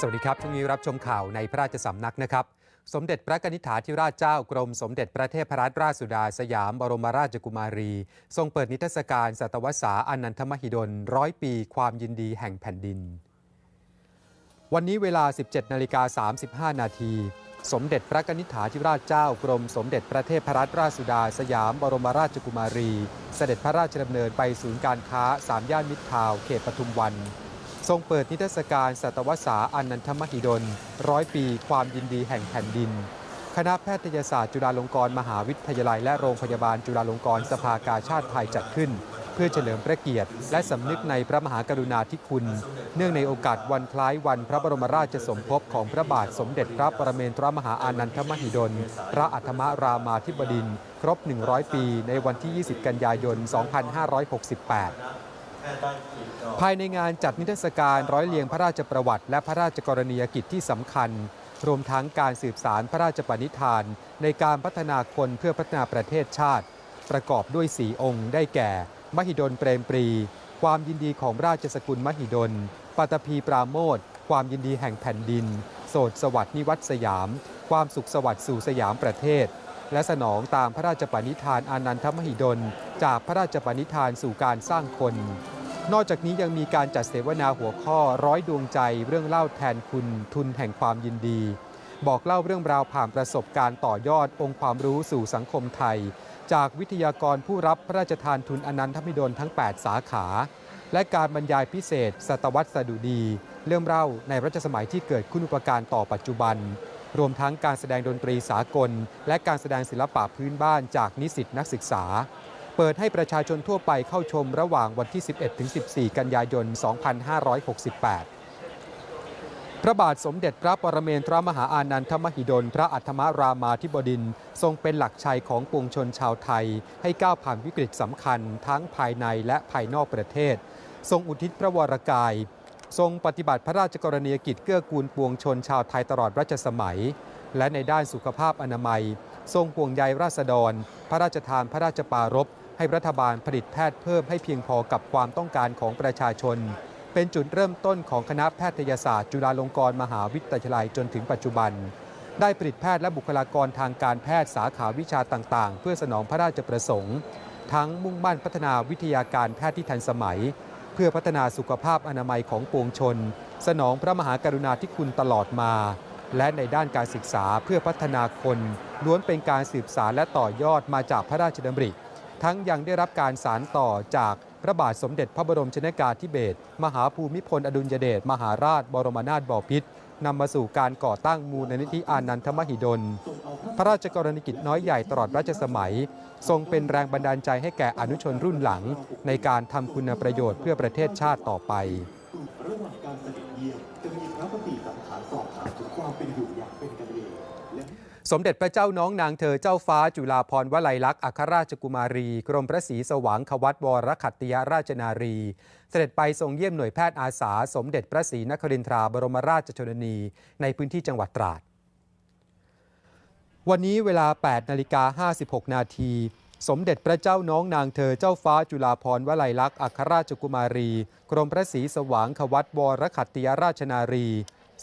สวัสดีครับ ช่วงนี้รับชมข่าวในพระราชสำนักนะครับ สมเด็จพระกนิษฐาธิราชเจ้ากรม สมเด็จพระเทพรัตนราชสุดาสยามบรมราชกุมารี ทรงเปิดนิทรรศการสัตวสาอนันทมหิดลร้อยปีความยินดีแห่งแผ่นดิน วันนี้เวลา 17นาฬิกา35 นาที สมเด็จพระกนิษฐาธิราชเจ้ากรม สมเด็จพระเทพรัตนราชสุดาสยามบรมราชกุมารี เสด็จพระราชดำเนินไปศูนย์การค้าสามย่านมิตรทาวเขตปทุมวัน ทรงเปิดนิทรรศการสัตวสาอนันทมหิดลร้อยปี ความยินดีแห่งแผ่นดิน คณะแพทยศาสตร์จุฬาลงกรณ์มหาวิทยาลัย และโรงพยาบาลจุฬาลงกรณ์สภากาชาติไทยจัดขึ้น เพื่อเฉลิมพระเกียรติ และสำนึกในพระมหากรุณาธิคุณ เนื่องในโอกาสวันคล้ายวันพระบรมราชสมภพของพระบาทสมเด็จพระปรเมนทรมหาอานันทมหิดล พระอัฏฐมรามาธิบดินทร์ครบ 100 ปี ในวันที่ 20 กันยายน 2568 ภายในงานจัดนิทรรศการร้อยเรียงพระราชประวัติ และพระราชกรณียกิจที่สำคัญ รวมทั้งการสืบสารพระราชปณิธาน ในการพัฒนาคนเพื่อพัฒนาประเทศชาติ ประกอบด้วยสีองค์ ได้แก่ มหิดลเปรมปรี ความยินดีของราชสกุลมหิดลปัตภีปราโมทความยินดีแห่งแผ่นดิน โสดสวัสดิ์นิวัตสยาม ความสุขสวัสดิ์สู่สยามประเทศ และสนองตามพระราชปณิธานอานันทมหิดล จากพระราชปณิธานสู่การสร้างคน นอกจากนี้ยังมีการจัดเสวนาหัวข้อร้อยดวงใจเรื่องเล่าแทนคุณทุนแห่งความยินดี บอกเล่าเรื่องราวผ่านประสบการณ์ต่อยอดองค์ความรู้สู่สังคมไทย จากวิทยากรผู้รับพระราชทานทุนอนันทมิดลทั้ง 8 สาขา และการบรรยายพิเศษ ศตวรรษสดุดี เรื่องเล่าในรัชสมัยที่เกิดคุณุปการต่อปัจจุบัน รวมทั้งการแสดงดนตรีสากล และการแสดงศิลปะพื้นบ้านจากนิสิตนักศึกษา เปิดให้ประชาชนทั่วไปเข้าชมระหว่างวันที่ 11-14 กันยายน 2568 พระบาทสมเด็จพระปรเมนทรมหาอานันทมหิดล พระอัฏฐมรามาธิบดินทรทรงเป็นหลักชัยของปวงชนชาวไทย ให้ก้าวผ่านวิกฤตสำคัญ ทั้งภายในและภายนอกประเทศ ทรงอุทิศพระวรกาย ทรงปฏิบัติพระราชกรณียกิจเกื้อกูลปวงชนชาวไทยตลอดรัชสมัย และในด้านสุขภาพอนามัย ทรงห่วงใยราษฎร พระราชทานพระราชปารภ ให้รัฐบาลผลิตแพทย์เพิ่มให้เพียงพอกับความต้องการของประชาชน เป็นจุดเริ่มต้นของคณะแพทยศาสตร์ จุฬาลงกรณ์มหาวิทยาลัยจนถึงปัจจุบัน ได้ผลิตแพทย์และบุคลากรทางการแพทย์สาขาวิชาต่าง ๆ เพื่อสนองพระราชประสงค์ ทั้งมุ่งมั่นพัฒนาวิทยาการแพทย์ที่ทันสมัย เพื่อพัฒนาสุขภาพอนามัยของปวงชน สนองพระมหากรุณาธิคุณตลอดมาและในด้านการศึกษาเพื่อพัฒนาคนล้วนเป็นการสืบสารและต่อยอดมาจากพระราชดำริ ทั้งยังได้รับการสารต่อจากพระบาทสมเด็จพระบรมชนกาธิเบศรมหาภูมิพลอดุลยเดชมหาราชบรมนาถบพิตรนำมาสู่การก่อตั้งมูลนิธิอานันทมหิดล พระราชกรณีกิจน้อยใหญ่ตลอดรัชสมัย ทรงเป็นแรงบันดาลใจให้แก่อนุชนรุ่นหลัง ในการทำคุณประโยชน์เพื่อประเทศชาติต่อไป สมเด็จพระเจ้าน้องนางเธอเจ้าฟ้าจุฬาภรณ์วลัยลักษณ์อัครราชกุมารี กรมพระศรีสว่างควัตวรขัตติยราชนารี เสด็จไปทรงเยี่ยมหน่วยแพทย์อาสา สมเด็จพระศรีนครินทราบรมราชชนนี ในพื้นที่จังหวัดตราด วันนี้เวลา 8 นาฬิกา 56 นาที สมเด็จพระเจ้าน้องนางเธอเจ้าฟ้าจุฬาภรณ์วลัยลักษณ์อัครราชกุมารี กรมพระศรีสว่างควัตวรขัตติยราชนารี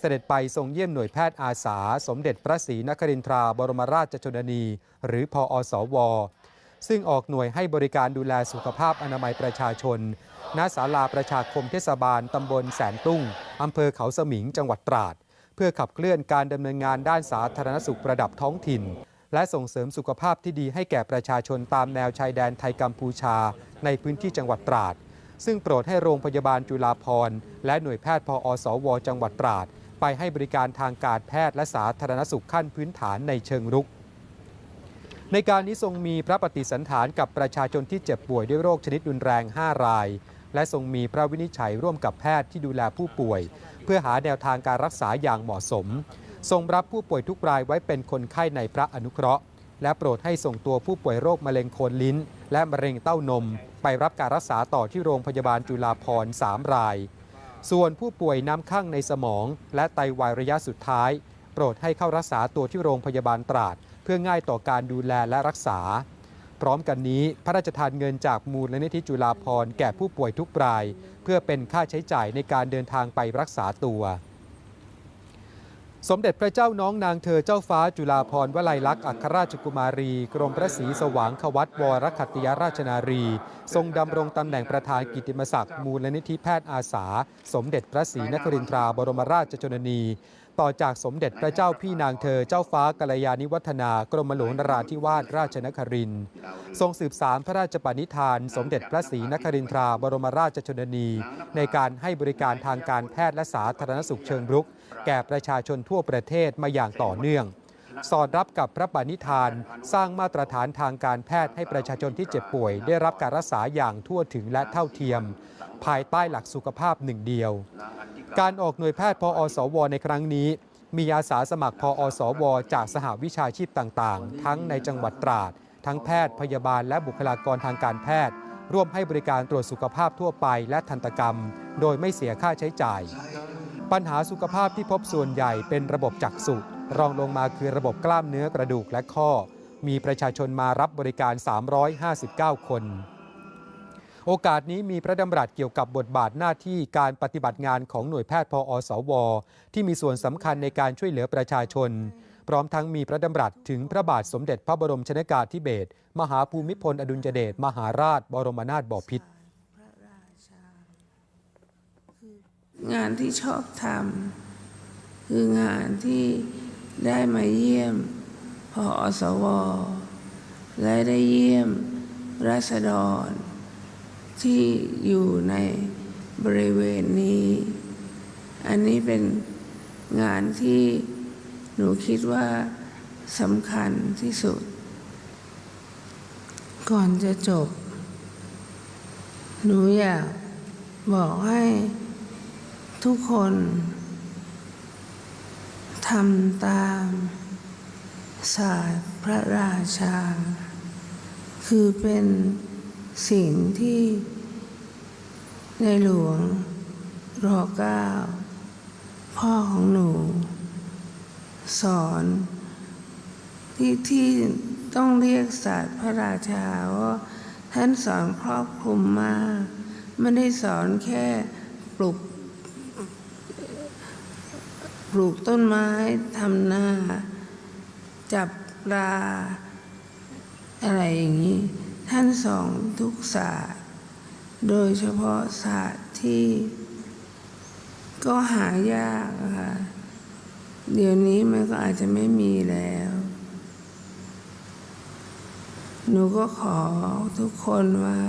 สด็จไปทรงเยี่ยมหน่วยแพทย์อาสา สมเด็จพระศรีนครินทราบรมราชชนนี หรือพอสว ซึ่งออกหน่วยให้บริการดูแลสุขภาพอนามัยประชาชน ณ ศาลาประชาคมเทศบาลตำบลแสนตุ้งอำเภอเขาสมิง จังหวัดตราด เพื่อขับเคลื่อนการดำเนินงานด้านสาธารณสุขระดับท้องถิ่น และส่งเสริมสุขภาพที่ดีให้แก่ประชาชนตามแนวชายแดนไทยกัมพูชา ในพื้นที่จังหวัดตราด ซึ่งโปรดให้โรงพยาบาลจุฬาภรณ์และหน่วยแพทย์พอสว จังหวัดตราด ไปให้บริการทางการแพทย์และสาธารณสุขขั้นพื้นฐานในเชิงรุก ในการนี้ทรงมีพระปฏิสันฐานกับประชาชนที่เจ็บป่วยด้วยโรคชนิดรุนแรง 5 ราย และทรงมีพระวินิจฉัยร่วมกับแพทย์ที่ดูแลผู้ป่วย เพื่อหาแนวทางการรักษาอย่างเหมาะสม ทรงรับผู้ป่วยทุกรายไว้เป็นคนไข้ในพระอนุเคราะห์ และโปรดให้ส่งตัวผู้ป่วยโรคมะเร็งโคนลิ้น และมะเร็งเต้านม ไปรับการรักษาต่อที่โรงพยาบาลจุฬาภรณ์3ราย ส่วนผู้ป่วยน้ำข้างในสมอง และไตวายระยะสุดท้าย โปรดให้เข้ารักษาตัวที่โรงพยาบาลตราด เพื่อง่ายต่อการดูแลและรักษา พร้อมกันนี้พระราชทานเงินจากมูลนิธิจุฬาภรณ์แก่ผู้ป่วยทุกราย เพื่อเป็นค่าใช้จ่ายในการเดินทางไปรักษาตัว สมเด็จพระเจ้าน้องนางเธอเจ้าฟ้าจุฬาภรณ์วลัยลักษณ์อัครราชกุมารี กรมพระศรีสว่างขวัตวรคัตติยราชนารี ทรงดำรงตำแหน่งประธานกิตติมศักดิ์มูลนิธิแพทย์อาสา สมเด็จพระศรีนครินทราบรมราชชนนี ต่อจากสมเด็จพระเจ้าพี่นางเธอเจ้าฟ้ากัลยาณิวัฒนากรมหลวงนราธิวาสราชนครินทรงสืบสารพระราชปณิธาน สมเด็จพระศรีนครินทราบรมราชชนนี ในการให้บริการทางการแพทย์และสาธารณสุขเชิงรุก แก่ประชาชนทั่วประเทศมาอย่างต่อเนื่อง สอดรับกับพระปณิธาน สร้างมาตรฐานทางการแพทย์ให้ประชาชนที่เจ็บป่วย ได้รับการรักษาอย่างทั่วถึงและเท่าเทียม ภายใต้หลักสุขภาพหนึ่งเดียว การออกหน่วยแพทย์พออสว ในครั้งนี้ มีอาสาสมัครพออสว จากสหวิชาชีพต่างๆ ทั้งในจังหวัดตราด ทั้งแพทย์พยาบาลและบุคลากรทางการแพทย์ ร่วมให้บริการตรวจสุขภาพทั่วไปและทันตกรรม โดยไม่เสียค่าใช้จ่าย ปัญหาสุขภาพที่พบส่วนใหญ่เป็นระบบจักษุรองลงมาคือระบบกล้ามเนื้อกระดูกและข้อ มีประชาชนมารับบริการ 359 คน โอกาสนี้มีพระดำรัสเกี่ยวกับบทบาทหน้าที่การปฏิบัติงานของหน่วยแพทย์พออสว ที่มีส่วนสำคัญในการช่วยเหลือประชาชน พร้อมทั้งมีพระดำรัสถึงพระบาทสมเด็จพระบรมชนากาธิเบศรมหาภูมิพลอดุลยเดชมหาราช บรมนาถบพิตรงานที่ชอบทำคืองานที่ได้มาเยี่ยมพออสว และได้เยี่ยมราษฎร ที่อยู่ในบริเวณนี้ อันนี้เป็นงานที่หนูคิดว่าสำคัญที่สุด ก่อนจะจบ หนูอยากบอกให้ทุกคนทำตามศาสตร์พระราชา คือเป็น สิ่งที่ในหลวงรอเก้าพ่อของหนู สอนที่ที่ต้องเรียกศาสตร์พระราชาว่าท่านสอนครอบคลุมมากไม่ได้สอนแค่ปลูกปลูกต้นไม้ทำนาจับปลาอะไรอย่างนี้ ท่านสอนทุกศาสตร์ โดยเฉพาะศาสตร์ที่ ก็หายากค่ะ เดี๋ยวนี้มันก็อาจจะไม่มีแล้ว หนูก็ขอทุกคนว่า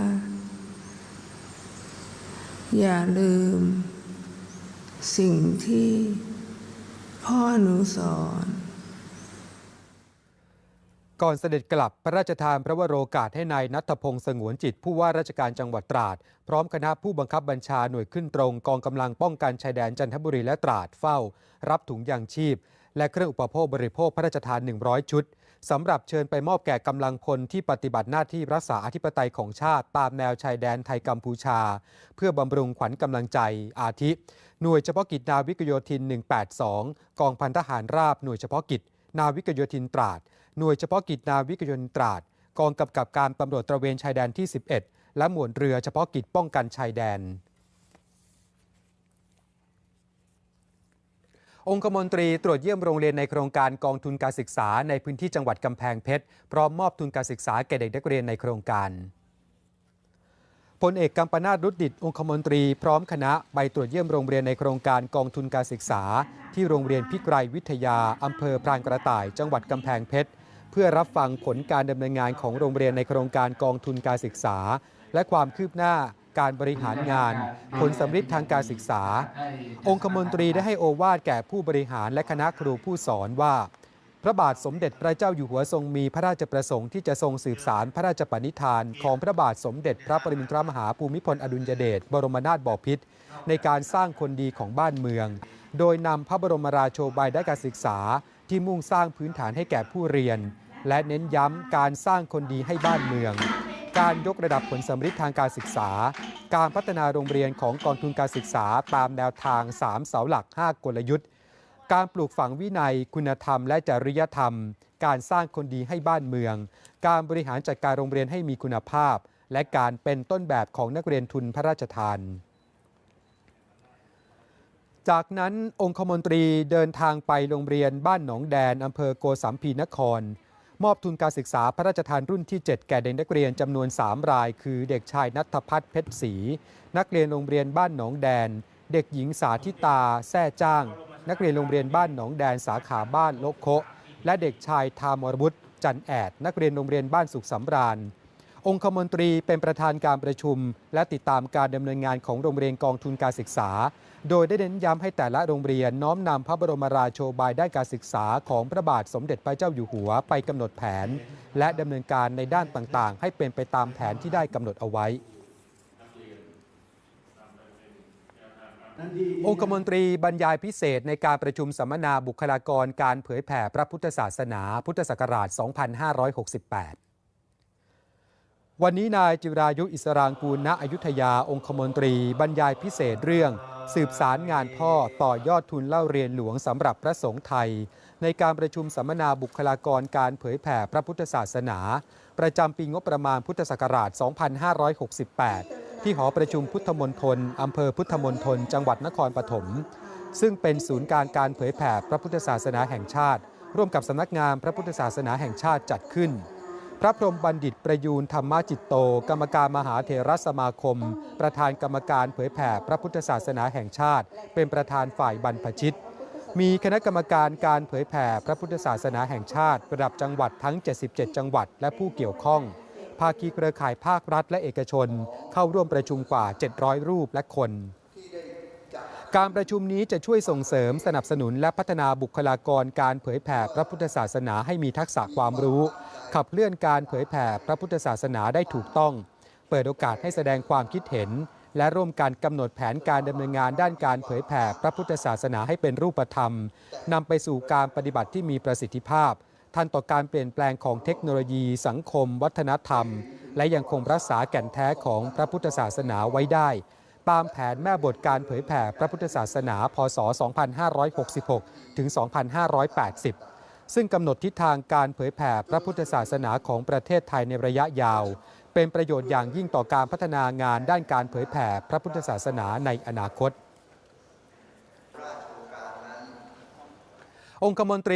อย่าลืม สิ่งที่พ่อหนูสอน ก่อนเสด็จกลับพระราชทานพระวโรกาสให้นายนัทพงษ์สงวนจิตผู้ว่าราชการจังหวัดตราด พร้อมคณะผู้บังคับบัญชาหน่วยขึ้นตรง กองกำลังป้องกันชายแดนจันทบุรีและตราดเฝ้า รับถุงยางชีพ และเครื่องอุปโภคบริโภคพระราชทาน 100 ชุดสำหรับเชิญไปมอบแก่กำลังพลที่ปฏิบัติหน้าที่รักษาอธิปไตยของชาติตามแนวชายแดนไทยกัมพูชา เพื่อบำรุงขวัญกำลังใจอาทิ หน่วยเฉพาะกิจนาวิกโยธิน 182 กองพันทหารราบหน่วยเฉพาะกิจ นาวิกโยธินตราด หน่วยเฉพาะกิจนาวิกโยนตราด กองกำกับการตำรวจตระเวนชายแดนที่ 11 และหมวดเรือเฉพาะกิจป้องกันชายแดน องคมนตรีตรวจเยี่ยมโรงเรียนในโครงการกองทุนการศึกษาในพื้นที่จังหวัดกำแพงเพชรพร้อมมอบทุนการศึกษาแก่เด็กนักเรียนในโครงการพลเอกกัมปนาตรุดดิตองคมนตรีพร้อมคณะไปตรวจเยี่ยมโรงเรียนในโครงการกองทุนการศึกษา ที่โรงเรียนพิกไรวิทยา อำเภอพรานกระต่าย จังหวัดกำแพงเพชร เพื่อรับฟังผลการดำเนินงานของโรงเรียนในโครงการกองทุนการศึกษา และความคืบหน้าการบริหารงาน ผลสำฤทธิ์ทางการศึกษา องคมนตรีได้ให้โอวาทแก่ผู้บริหารและคณะครูผู้สอนว่า พระบาทสมเด็จพระเจ้าอยู่หัวทรงมีพระราชประสงค์ที่จะทรงสืบสารพระราชปณิธาน ของพระบาทสมเด็จพระปรมินทรมหาภูมิพลอดุลยเดชบรมนาถบพิตรในการสร้างคนดีของบ้านเมือง โดยนำพระบรมราโชบายด้านการศึกษาที่มุ่งสร้างพื้นฐานให้แก่ผู้เรียน และเน้นย้ำการสร้างคนดีให้บ้านเมือง การยกระดับผลสำฤทธิ์ทางการศึกษา การพัฒนาโรงเรียนของกองทุนการศึกษาตามแนวทาง 3 เสาหลัก 5 กลยุทธ์ การปลูกฝังวินัย คุณธรรม และจริยธรรม การสร้างคนดีให้บ้านเมือง การบริหารจัดการโรงเรียนให้มีคุณภาพ และการเป็นต้นแบบของนักเรียนทุนพระราชทานจากนั้นองคมนตรีเดินทางไปโรงเรียนบ้านหนองแดนอำเภอโกสัมพีนคร มอบทุนการศึกษาพระราชทานรุ่นที่ 7 แก่เด็กนักเรียนจำนวน 3 ราย คือเด็กชายนัทพัฒน์เพชรศรีนักเรียนโรงเรียนบ้านหนองแดน เด็กหญิงสาธิตา แท่จ้าง นักเรียนโรงเรียนบ้านหนองแดนสาขาบ้านโลกโคและเด็กชายทามรบุตรจันแอด นักเรียนโรงเรียนบ้านสุขสำราญ องคมนตรีเป็นประธานการประชุม และติดตามการดำเนินงานของโรงเรียนกองทุนการศึกษา โดยได้เน้นย้ำให้แต่ละโรงเรียนน้อมนำพระบรมราโชบายด้านการศึกษาของพระบาทสมเด็จพระเจ้าอยู่หัวไปกำหนดแผน และดำเนินการในด้านต่างๆ ให้เป็นไปตามแผนที่ได้กำหนดเอาไว้องคมนตรีบรรยายพิเศษในการประชุมสัมมนาบุคลากรการเผยแผ่พระพุทธศาสนา พุทธศักราช 2568 วันนี้นายจิรายุอิสรางกูลณอยุธยาองคมนตรี บรรยายพิเศษเรื่อง สืบสารงานพ่อต่อยอดทุนเล่าเรียนหลวงสำหรับพระสงฆ์ไทย ในการประชุมสัมมนาบุคลากรการเผยแผ่พระพุทธศาสนา ประจำปีงบประมาณพุทธศักราช 2568 ที่หอประชุมพุทธมณฑลอำเภอพุทธมณฑลจังหวัดนครปฐมซึ่งเป็นศูนย์การการเผยแผ่พระพุทธศาสนาแห่งชาติ ร่วมกับสำนักงานพระพุทธศาสนาแห่งชาติจัดขึ้น ระพรหมบัณฑิตประยูนธรรมจิตโต กรรมการมหาเถรสมาคม ประธานกรรมการเผยแผ่พระพุทธศาสนาแห่งชาติ เป็นประธานฝ่ายบรรพชิต มีคณะกรรมการการเผยแผ่พระพุทธศาสนาแห่งชาติ ระดับจังหวัดทั้ง 77 จังหวัดและผู้เกี่ยวข้อง ภาคีเครือข่ายภาครัฐและเอกชน เข้าร่วมประชุมกว่า 700 รูปและคน การประชุมนี้จะช่วยส่งเสริมสนับสนุนและพัฒนาบุคลากรการเผยแผ่พระพุทธศาสนาให้มีทักษะความรู้ ขับเคลื่อนการเผยแผ่พระพุทธศาสนาได้ถูกต้อง เปิดโอกาสให้แสดงความคิดเห็น และร่วมการกำหนดแผนการดำเนินงานด้านการเผยแผ่พระพุทธศาสนาให้เป็นรูปธรรมนำไปสู่การปฏิบัติที่มีประสิทธิภาพ ทันต่อการเปลี่ยนแปลงของเทคโนโลยี สังคม วัฒนธรรม และยังคงรักษาแก่นแท้ของพระพุทธศาสนาไว้ได้ ตามแผนแม่บทการเผยแผ่พระพุทธศาสนา พศ 2566 ถึง 2580 ซึ่งกำหนดทิศทางการเผยแผ่พระพุทธศาสนาของประเทศไทยในระยะยาว เป็นประโยชน์อย่างยิ่งต่อการพัฒนางานด้านการเผยแผ่พระพุทธศาสนาในอนาคต องคมนตรี